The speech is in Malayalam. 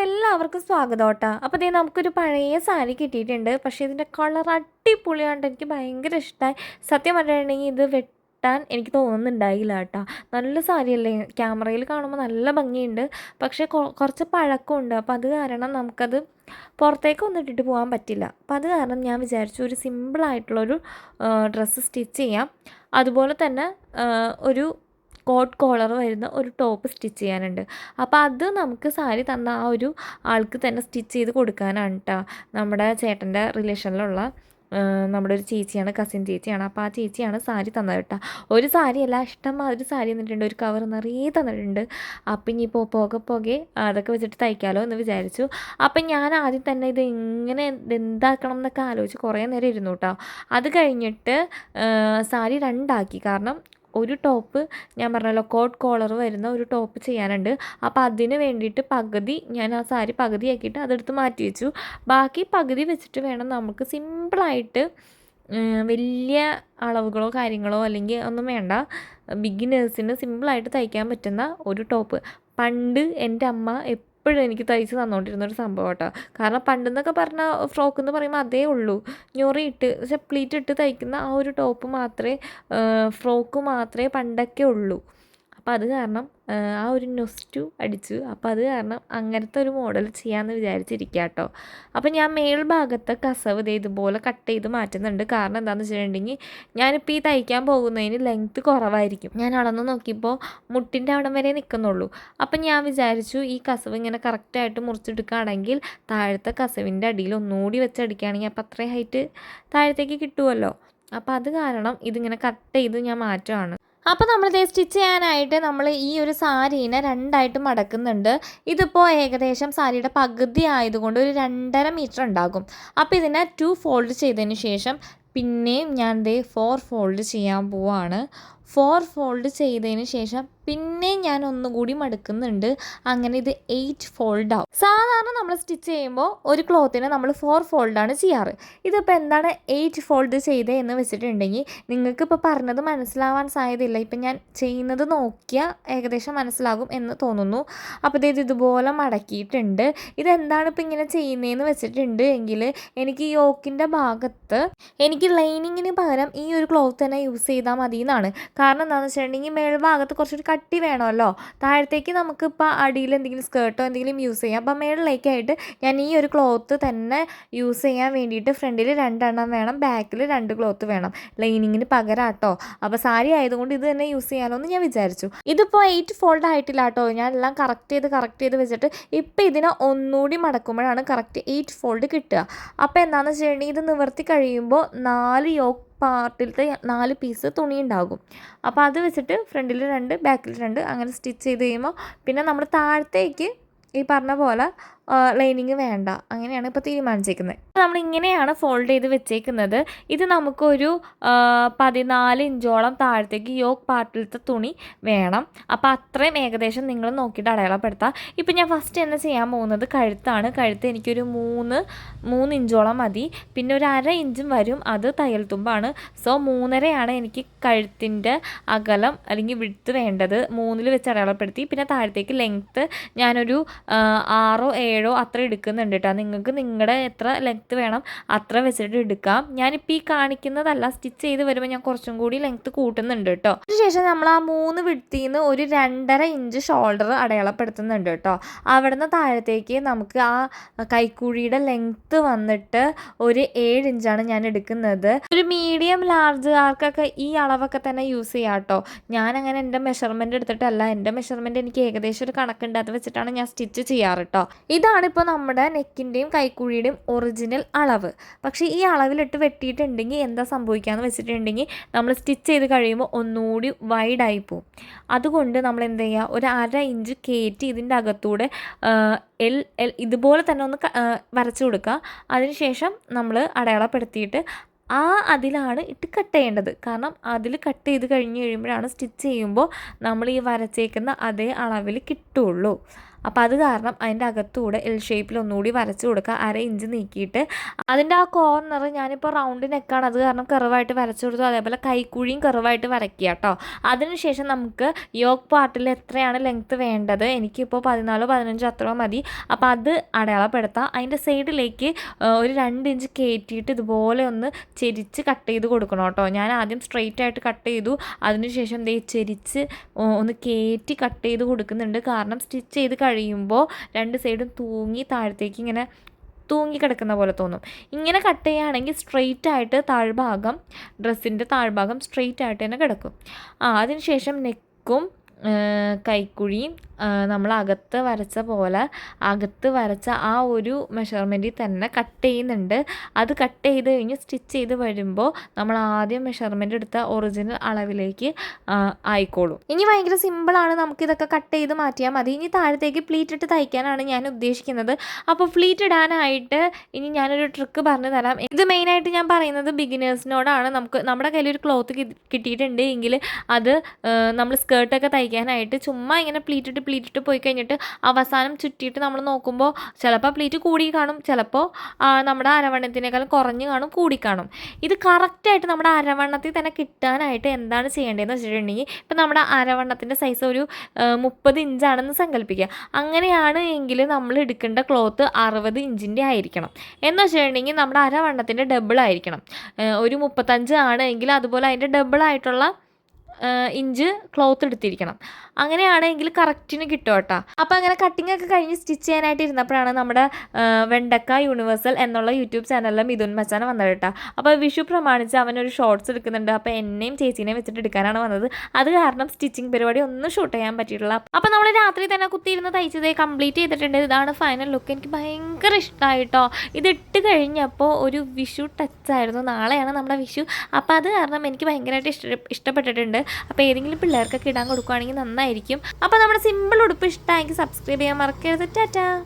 അപ്പോൾ എല്ലാവർക്കും സ്വാഗതം കേട്ടോ അപ്പോൾ ഇതേ നമുക്കൊരു പഴയ സാരി കിട്ടിയിട്ടുണ്ട്. പക്ഷേ ഇതിന്റെ കളർ അടിപൊളിയാണ്ട് എനിക്ക് ഭയങ്കര ഇഷ്ടമായി സത്യം പറഞ്ഞിട്ടുണ്ടെങ്കിൽ ഇത് വെട്ടാൻ എനിക്ക് തോന്നുന്നുണ്ടായില്ല കേട്ടോ. നല്ല സാരിയല്ലേ? ക്യാമറയിൽ കാണുമ്പോൾ നല്ല ഭംഗിയുണ്ട്. പക്ഷേ കുറച്ച് പഴക്കമുണ്ട്. അപ്പോൾ അത് കാരണം നമുക്കത് പുറത്തേക്ക് ഒന്നും ഇട്ടിട്ട് പോകാൻ പറ്റില്ല. അപ്പം അത് കാരണം ഞാൻ വിചാരിച്ചു ഒരു സിമ്പിളായിട്ടുള്ളൊരു ഡ്രസ്സ് സ്റ്റിച്ച് ചെയ്യാം. അതുപോലെ തന്നെ ഒരു കോട്ട് കോളർ വരുന്ന ഒരു ടോപ്പ് സ്റ്റിച്ച് ചെയ്യാനുണ്ട്. അപ്പോൾ അത് നമുക്ക് സാരി തന്ന ആ ഒരു ആൾക്ക് തന്നെ സ്റ്റിച്ച് ചെയ്ത് കൊടുക്കാനാണ് കേട്ടോ നമ്മുടെ ചേട്ടന്റെ റിലേഷനിലുള്ള നമ്മുടെ ഒരു ചേച്ചിയാണ് കസിൻ ചേച്ചിയാണ്. അപ്പോൾ ആ ചേച്ചിയാണ് സാരി തന്നത് കേട്ടോ ഒരു സാരി സാരിയല്ല ഇഷ്ടംമാതിരി സാരി തന്നിട്ടുണ്ട്. ഒരു കവർ നിറയെ തന്നിട്ടുണ്ട്. അപ്പം ഇനിയിപ്പോൾ പോകെ പോകെ അതൊക്കെ വെച്ചിട്ട് തയ്ക്കാമല്ലോ എന്ന് വിചാരിച്ചു. അപ്പം ഞാൻ ആദ്യം തന്നെ ഇത് ഇങ്ങനെ എന്താക്കണം എന്നൊക്കെ ആലോചിച്ച് കുറേ നേരം ഇരുന്നു കേട്ടോ അത് കഴിഞ്ഞിട്ട് സാരി രണ്ടാക്കി. കാരണം ഒരു ടോപ്പ് ഞാൻ പറഞ്ഞല്ലോ കോട്ട് കോളർ വരുന്ന ഒരു ടോപ്പ് ചെയ്യാനുണ്ട്. അപ്പോൾ അതിന് വേണ്ടിയിട്ട് പകുതി ഞാൻ ആ സാരി പകുതിയാക്കിയിട്ട് അതെടുത്ത് മാറ്റി വെച്ചു. ബാക്കി പകുതി വെച്ചിട്ട് വേണം നമുക്ക് സിമ്പിളായിട്ട് വലിയ അളവുകളോ കാര്യങ്ങളോ അല്ലെങ്കിൽ ഒന്നും വേണ്ട ബിഗിനേഴ്സിന് സിമ്പിളായിട്ട് തയ്ക്കാൻ പറ്റുന്ന ഒരു ടോപ്പ്. പണ്ട് എന്റെ അമ്മ എപ്പോഴും എനിക്ക് തയ്ച്ച് തന്നുകൊണ്ടിരുന്ന ഒരു സംഭവം കേട്ടോ കാരണം പണ്ടെന്നൊക്കെ പറഞ്ഞ ഫ്രോക്ക് എന്ന് പറയുമ്പോൾ അതേ ഉള്ളൂ. ഞൊറി ഇട്ട് പക്ഷെ പ്ലീറ്റ് ഇട്ട് തയ്ക്കുന്ന ആ ഒരു ടോപ്പ് മാത്രമേ ഫ്രോക്ക് മാത്രമേ പണ്ടൊക്കെ ഉള്ളൂ. അപ്പോൾ അത് കാരണം ആ, ഒരു നൊസ്റ്റു അടിച്ചു. അപ്പോൾ അത് കാരണം അങ്ങനത്തെ ഒരു മോഡൽ ചെയ്യാമെന്ന് വിചാരിച്ചിരിക്കുക കേട്ടോ അപ്പോൾ ഞാൻ മേൽഭാഗത്തെ കസവ് ദേ ഇതുപോലെ കട്ട് ചെയ്ത് മാറ്റുന്നുണ്ട്. കാരണം എന്താണെന്ന് വെച്ചിട്ടുണ്ടെങ്കിൽ ഞാനിപ്പോൾ ഈ തയ്ക്കാൻ പോകുന്നതിന് ലെങ്ത് കുറവായിരിക്കും. ഞാൻ അളന്ന് നോക്കിയപ്പോൾ മുട്ടിന്റെ അവിടം വരെ നിൽക്കുന്നുള്ളൂ അപ്പം ഞാൻ വിചാരിച്ചു ഈ കസവ് ഇങ്ങനെ കറക്റ്റായിട്ട് മുറിച്ചെടുക്കുകയാണെങ്കിൽ താഴത്തെ കസവിന്റെ അടിയിൽ ഒന്നുകൂടി വെച്ചടിക്കുകയാണെങ്കിൽ അപ്പോൾ അത്രയും ഹൈറ്റ് താഴത്തേക്ക് കിട്ടുമല്ലോ അപ്പോൾ അത് കാരണം ഇതിങ്ങനെ കട്ട് ചെയ്ത് ഞാൻ മാറ്റുകയാണ് അപ്പോൾ നമ്മൾ നമ്മളിത് സ്റ്റിച്ച് ചെയ്യാനായിട്ട് നമ്മൾ ഈ ഒരു സാരീനെ രണ്ടായിട്ട് മടക്കുന്നുണ്ട്. ഇതിപ്പോൾ ഏകദേശം സാരിയുടെ പകുതി ആയതുകൊണ്ട് ഒരു രണ്ടര മീറ്റർ ഉണ്ടാകും. അപ്പോൾ ഇതിനെ ടു ഫോൾഡ് ചെയ്തതിന് ശേഷം പിന്നെയും ഞാൻ ദേ ഫോർ ഫോൾഡ് ചെയ്യാൻ പോവാണ്. ഫോർ ഫോൾഡ് ചെയ്തതിന് ശേഷം പിന്നെ ഞാൻ ഒന്നുകൂടി മടുക്കുന്നുണ്ട്. അങ്ങനെ ഇത് എയ്റ്റ് ഫോൾഡ് ആവും. സാധാരണ നമ്മൾ സ്റ്റിച്ച് ചെയ്യുമ്പോൾ ഒരു ക്ലോത്തിനെ നമ്മൾ ഫോർ ഫോൾഡാണ് ചെയ്യാറ്. ഇതിപ്പോൾ എന്താണ് എയ്റ്റ് ഫോൾഡ് ചെയ്തത് എന്ന് വെച്ചിട്ടുണ്ടെങ്കിൽ നിങ്ങൾക്ക് ഇപ്പോൾ പറഞ്ഞത് മനസ്സിലാവാൻ സാധ്യതയില്ല. ഇപ്പം ഞാൻ ചെയ്യുന്നത് നോക്കിയാൽ ഏകദേശം മനസ്സിലാകും എന്ന് തോന്നുന്നു. അപ്പോൾ ഇത് ഇതുപോലെ മടക്കിയിട്ടുണ്ട്. ഇതെന്താണ് ഇപ്പം ഇങ്ങനെ ചെയ്യുന്നതെന്ന് വെച്ചിട്ടുണ്ട് എങ്കിൽ എനിക്ക് ഈ യോക്കിന്റെ ഭാഗത്ത് എനിക്ക് ലൈനിങ്ങിന് പകരം ഈ ഒരു ക്ലോത്ത് തന്നെ യൂസ് ചെയ്താൽ മതി എന്നാണ് കാരണം എന്താണെന്ന് വെച്ചിട്ടുണ്ടെങ്കിൽ മേൽഭാഗത്ത് കുറച്ചൊരു കട്ടി വേണമല്ലോ. താഴത്തേക്ക് നമുക്കിപ്പോൾ അടിയിൽ എന്തെങ്കിലും സ്കേർട്ടോ എന്തെങ്കിലും യൂസ് ചെയ്യാം. അപ്പോൾ മേളിലേക്കായിട്ട് ഞാൻ ഈ ഒരു ക്ലോത്ത് തന്നെ യൂസ് ചെയ്യാൻ വേണ്ടിയിട്ട് ഫ്രണ്ടിൽ രണ്ടെണ്ണം വേണം ബാക്കിൽ രണ്ട് ക്ലോത്ത് വേണം. ലൈനിങ്ങിന് പകരം കേട്ടോ അപ്പോൾ സാരി ആയതുകൊണ്ട് ഇത് തന്നെ യൂസ് ചെയ്യാമല്ലോ എന്ന് ഞാൻ വിചാരിച്ചു. ഇതിപ്പോൾ എയ്റ്റ് ഫോൾഡ് ആയിട്ടില്ല കേട്ടോ ഞാൻ എല്ലാം കറക്റ്റ് ചെയ്ത് കറക്റ്റ് ചെയ്ത് വെച്ചിട്ട് ഇപ്പോൾ ഇതിനെ ഒന്നുകൂടി മടക്കുമ്പോഴാണ് കറക്റ്റ് എയ്റ്റ് ഫോൾഡ് കിട്ടുക. അപ്പോൾ എന്താണെന്ന് വെച്ചിട്ടുണ്ടെങ്കിൽ ഇത് നിവർത്തി കഴിയുമ്പോൾ നാല് യോക്ക് പാർട്ടിലത്തെ നാല് പീസ് തുണി ഉണ്ടാകും അപ്പോൾ അത് വെച്ചിട്ട് ഫ്രണ്ടിൽ രണ്ട് ബാക്കിൽ രണ്ട് അങ്ങനെ സ്റ്റിച്ച് ചെയ്ത് കഴിയുമ്പോൾ പിന്നെ നമ്മൾ താഴത്തേക്ക് ഈ പറഞ്ഞ പോലെ ലൈനിങ് വേണ്ട. അങ്ങനെയാണ് ഇപ്പോൾ തീരുമാനിച്ചേക്കുന്നത് നമ്മൾ ഇങ്ങനെയാണ് ഫോൾഡ് ചെയ്ത് വെച്ചേക്കുന്നത്. ഇത് നമുക്കൊരു പതിനാല് ഇഞ്ചോളം താഴത്തേക്ക് യോക്ക് പാർട്ടിലത്തെ തുണി വേണം. അപ്പോൾ അത്രയും ഏകദേശം നിങ്ങൾ നോക്കിയിട്ട് അടയാളപ്പെടുത്താം. ഇപ്പം ഞാൻ ഫസ്റ്റ് തന്നെ ചെയ്യാൻ പോകുന്നത് കഴുത്താണ്. കഴുത്ത് എനിക്കൊരു മൂന്ന് മൂന്ന് ഇഞ്ചോളം മതി. പിന്നെ ഒരു അര ഇഞ്ചും വരും. അത് തയ്യൽ തുമ്പാണ്. സോ മൂന്നരയാണ് എനിക്ക് കഴുത്തിന്റെ അകലം അല്ലെങ്കിൽ വിടുത്ത് വേണ്ടത്. മൂന്നിൽ വെച്ച് അടയാളപ്പെടുത്തി. പിന്നെ താഴത്തേക്ക് ലെങ്ത്ത് ഞാനൊരു ആറോ ഏഴോ അത്ര എടുക്കുന്നുണ്ട് കേട്ടോ നിങ്ങൾക്ക് നിങ്ങളുടെ എത്ര ലെങ്ത്ത് വേണം അത്ര വെച്ചിട്ട് എടുക്കാം. ഞാനിപ്പോൾ ഈ കാണിക്കുന്നതല്ല സ്റ്റിച്ച് ചെയ്ത് വരുമ്പോൾ ഞാൻ കുറച്ചും കൂടി ലെങ്ത്ത് കൂട്ടുന്നുണ്ട് കേട്ടോ അതിനുശേഷം നമ്മൾ ആ മൂന്ന് വിടുത്തിൽ നിന്ന് ഒരു രണ്ടര ഇഞ്ച് ഷോൾഡർ അടയാളപ്പെടുത്തുന്നുണ്ട് കേട്ടോ അവിടെ നിന്ന് താഴത്തേക്ക് നമുക്ക് ആ കൈക്കുഴിയുടെ ലെങ്ത്ത് വന്നിട്ട് ഒരു ഏഴ് ഇഞ്ചാണ് ഞാൻ എടുക്കുന്നത്. ഒരു മീഡിയം ലാർജ് ആർക്കൊക്കെ ഈ അളവൊക്കെ തന്നെ യൂസ് ചെയ്യാം കേട്ടോ അങ്ങനെ എന്റെ മെഷർമെന്റ് എടുത്തിട്ടല്ല. എന്റെ മെഷർമെന്റ് എനിക്ക് ഏകദേശം ഒരു കണക്കുണ്ട്. അത് വെച്ചിട്ടാണ് ഞാൻ സ്റ്റിച്ച് ചെയ്യാറ് കേട്ടോ ഇതാണ് ഇപ്പോൾ നമ്മുടെ നെക്കിന്റെയും കൈക്കുഴിയുടെയും ഒറിജിനൽ അളവ്. പക്ഷേ ഈ അളവിലിട്ട് വെട്ടിയിട്ടുണ്ടെങ്കിൽ എന്താ സംഭവിക്കുകയെന്ന് വെച്ചിട്ടുണ്ടെങ്കിൽ നമ്മൾ സ്റ്റിച്ച് ചെയ്ത് കഴിയുമ്പോൾ ഒന്നുകൂടി വൈഡായി പോവും. അതുകൊണ്ട് നമ്മൾ എന്ത് ചെയ്യുക? ഒരു അര ഇഞ്ച് കയറ്റി ഇതിന്റെ അകത്തൂടെ എൽ എൽ ഇതുപോലെ തന്നെ ഒന്ന് വരച്ചു കൊടുക്കുക. അതിനുശേഷം നമ്മൾ അടയാളപ്പെടുത്തിയിട്ട് ആ അതിലാണ് ഇട്ട് കട്ട് ചെയ്യേണ്ടത്. കാരണം അതിൽ കട്ട് ചെയ്ത് കഴിഞ്ഞ് കഴിയുമ്പോഴാണ് സ്റ്റിച്ച് ചെയ്യുമ്പോൾ നമ്മൾ ഈ വരച്ചേക്കുന്ന അതേ അളവിൽ കിട്ടുള്ളൂ. അപ്പോൾ അത് കാരണം അതിന്റെ അകത്തൂടെ എൽ ഷേപ്പിൽ ഒന്നുകൂടി വരച്ച് കൊടുക്കുക. അര ഇഞ്ച് നീക്കിയിട്ട് അതിന്റെ ആ കോർണർ ഞാനിപ്പോൾ റൗണ്ട് നെക്കാണ്. അത് കാരണം കറവായിട്ട് വരച്ചു കൊടുത്തു. അതേപോലെ കൈക്കുഴിയും കറവായിട്ട് വരയ്ക്കുക കേട്ടോ. അതിനുശേഷം നമുക്ക് യോഗ് പാർട്ടിൽ എത്രയാണ് ലെങ്ത്ത് വേണ്ടത്? എനിക്കിപ്പോൾ പതിനാലോ പതിനഞ്ചോ അത്രയോ മതി. അപ്പോൾ അത് അടയാളപ്പെടുത്താം. അതിന്റെ സൈഡിലേക്ക് ഒരു രണ്ട് ഇഞ്ച് കയറ്റിയിട്ട് ഇതുപോലെ ഒന്ന് ചെരിച്ച് കട്ട് ചെയ്ത് കൊടുക്കണം കേട്ടോ. ഞാൻ ആദ്യം സ്ട്രെയിറ്റ് ആയിട്ട് കട്ട് ചെയ്തു. അതിനുശേഷം ദേ ചെരിച്ച് ഒന്ന് കയറ്റി കട്ട് ചെയ്ത് കൊടുക്കുന്നുണ്ട്. കാരണം സ്റ്റിച്ച് ചെയ്ത് കഴിയുമ്പോൾ രണ്ട് സൈഡും തൂങ്ങി താഴത്തേക്ക് ഇങ്ങനെ തൂങ്ങി കിടക്കുന്ന പോലെ തോന്നും. ഇങ്ങനെ കട്ട് ചെയ്യുകയാണെങ്കിൽ സ്ട്രെയിറ്റ് ആയിട്ട് താഴ്ഭാഗം ഡ്രസ്സിന്റെ താഴ്ഭാഗം സ്ട്രെയിറ്റ് ആയിട്ട് തന്നെ കിടക്കും. ആ അതിനുശേഷം നെക്കും കൈക്കുഴിയും നമ്മൾ അകത്ത് വരച്ച പോലെ അകത്ത് വരച്ച ആ ഒരു മെഷർമെന്റിൽ തന്നെ കട്ട് ചെയ്യുന്നുണ്ട്. അത് കട്ട് ചെയ്ത് കഴിഞ്ഞ് സ്റ്റിച്ച് ചെയ്ത് വരുമ്പോൾ നമ്മൾ ആദ്യം മെഷർമെന്റ് എടുത്ത ഒറിജിനൽ അളവിലേക്ക് ആയിക്കോളും. ഇനി ഭയങ്കര സിമ്പിളാണ് നമുക്കിതൊക്കെ കട്ട് ചെയ്ത് മാറ്റിയാൽ മതി. ഇനി താഴത്തേക്ക് പ്ലീറ്റ് ഇട്ട് തയ്ക്കാനാണ് ഞാൻ ഉദ്ദേശിക്കുന്നത്. അപ്പോൾ പ്ലീറ്റ് ഇടാനായിട്ട് ഇനി ഞാനൊരു ട്രിക്ക് പറഞ്ഞു തരാം. ഇത് മെയിനായിട്ട് ഞാൻ പറയുന്നത് ബിഗിനേഴ്സിനോടാണ് നമുക്ക് നമ്മുടെ കയ്യിൽ ഒരു ക്ലോത്ത് കിട്ടിയിട്ടുണ്ട്. എങ്കിൽ അത് നമ്മൾ സ്കേർട്ടൊക്കെ തയ്ക്കാനായിട്ട് ചുമ്മാ ഇങ്ങനെ പ്ലീറ്റ് ഇട്ട് പ്ലീറ്റ് ഇട്ട് പോയി കഴിഞ്ഞിട്ട് അവസാനം ചുറ്റിയിട്ട് നമ്മൾ നോക്കുമ്പോൾ ചിലപ്പോൾ പ്ലീറ്റ് കൂടി കാണും ചിലപ്പോൾ നമ്മുടെ അരവണ്ണത്തിനേക്കാളും കുറഞ്ഞ് കാണും കൂടി കാണും. ഇത് കറക്റ്റായിട്ട് നമ്മുടെ അരവണ്ണത്തിൽ തന്നെ കിട്ടാനായിട്ട് എന്താണ് ചെയ്യേണ്ടതെന്ന് വെച്ചിട്ടുണ്ടെങ്കിൽ ഇപ്പം നമ്മുടെ അരവണ്ണത്തിന്റെ സൈസ് ഒരു മുപ്പത് ഇഞ്ചാണെന്ന് സങ്കല്പിക്കുക. അങ്ങനെയാണ് എങ്കിൽ നമ്മൾ എടുക്കേണ്ട ക്ലോത്ത് അറുപത് ഇഞ്ചിന്റെ ആയിരിക്കണം. എന്ന് വെച്ചിട്ടുണ്ടെങ്കിൽ നമ്മുടെ അരവണ്ണത്തിന്റെ ഡബിൾ ആയിരിക്കണം. ഒരു മുപ്പത്തഞ്ച് ആണ് എങ്കിൽ അതുപോലെ അതിന്റെ ഡബിൾ ആയിട്ടുള്ള ഇഞ്ച് ക്ലോത്ത് എടുത്തിരിക്കണം. അങ്ങനെയാണെങ്കിൽ കറക്റ്റിന് കിട്ടും കേട്ടോ. അപ്പോൾ അങ്ങനെ കട്ടിംഗ് ഒക്കെ കഴിഞ്ഞ് സ്റ്റിച്ച് ചെയ്യാനായിട്ട് ഇരുന്നപ്പോഴാണ് നമ്മുടെ വെണ്ടക്ക യൂണിവേഴ്സൽ എന്നുള്ള യൂട്യൂബ് ചാനലിൽ മിഥുൻ മച്ചാൻ വന്നത് കേട്ടോ. അപ്പോൾ വിഷു പ്രമാണിച്ച് അവനൊരു ഷോർട്സ് എടുക്കുന്നുണ്ട്. അപ്പോൾ എന്നെയും ചേച്ചീനെയും വെച്ചിട്ട് എടുക്കാനാണ് വന്നത്. അത് കാരണം സ്റ്റിച്ചിങ് പരിപാടി ഒന്നും ഷൂട്ട് ചെയ്യാൻ പറ്റിയിട്ടില്ല. അപ്പോൾ നമ്മൾ രാത്രി തന്നെ കുത്തിയിരുന്ന് തയ്ച്ചത് കംപ്ലീറ്റ് ചെയ്തിട്ടുണ്ട്. ഇതാണ് ഫൈനൽ ലുക്ക് എനിക്ക് ഭയങ്കര ഇഷ്ടമായിട്ടോ ഇത് ഇട്ട് കഴിഞ്ഞപ്പോൾ ഒരു വിഷു ടച്ചായിരുന്നു നാളെയാണ് നമ്മുടെ വിഷു. അപ്പോൾ അത് കാരണം എനിക്ക് ഭയങ്കരമായിട്ട് ഇഷ്ട ഇഷ്ടപ്പെട്ടിട്ടുണ്ട്. അപ്പോൾ ഏതെങ്കിലും പിള്ളേർക്കൊക്കെ ഇടാൻ കൊടുക്കുകയാണെങ്കിൽ നന്നായിരിക്കും. അപ്പോൾ നമ്മുടെ സിമ്പിൾ ഉടുപ്പ് ഇഷ്ടമായെങ്കിൽ സബ്സ്ക്രൈബ് ചെയ്യാൻ മറക്കരുത്. ടാറ്റാ.